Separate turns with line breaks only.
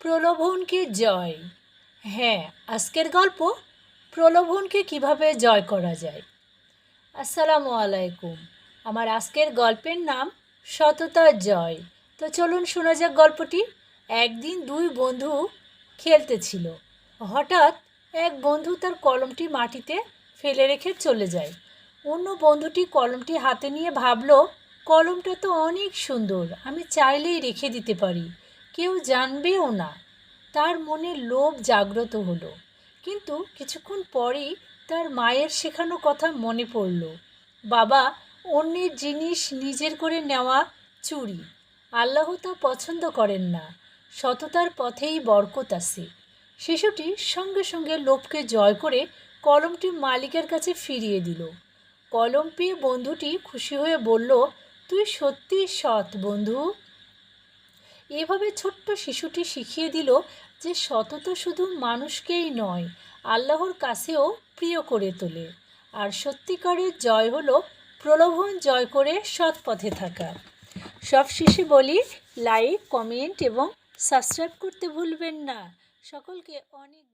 প্রলোভনকে জয়। হ্যাঁ আজকের গল্প প্রলোভনকে কীভাবে জয় করা যায়। আসসালামু আলাইকুম। আমার আজকের গল্পের নাম সততা জয়। তো চলুন শোনা যাক গল্পটি। একদিন দুই বন্ধু খেলতেছিল হঠাৎ এক বন্ধু তার কলমটি মাটিতে ফেলে রেখে চলে যায়। অন্য বন্ধুটি কলমটি হাতে নিয়ে ভাবলো, কলমটা তো অনেক সুন্দর, আমি চাইলেই রেখে দিতে পারি। কেউ জানবেও না। তার মনে লোভ জাগ্রত হলো। কিন্তু কিছুক্ষণ পরেই তার মায়ের শেখানো কথা মনে পড়ল। বাবা, অন্যের জিনিস নিজের করে নেওয়া চুরি। আল্লাহ তা পছন্দ করেন না। সততার পথেই বরকত আছে শিশুটি সঙ্গে সঙ্গে লোভকে জয় করে কলমটি মালিকের কাছে ফিরিয়ে দিল। কলম পেয়ে বন্ধুটি খুশি হয়ে বলল, তুই সত্যি সৎ বন্ধু। এভাবে ছোট্ট শিশুটি শিখিয়ে দিল যে সতত শুধু মানুষকেই নয়, আল্লাহর কাছেও প্রিয় করে তোলে। আর সত্যিকারের জয় হল প্রলোভন জয় করে সৎ পথে থাকা। সব শেষে বলি লাইক কমেন্ট এবং সাবস্ক্রাইব করতে ভুলবেন না। সকলকে অনেক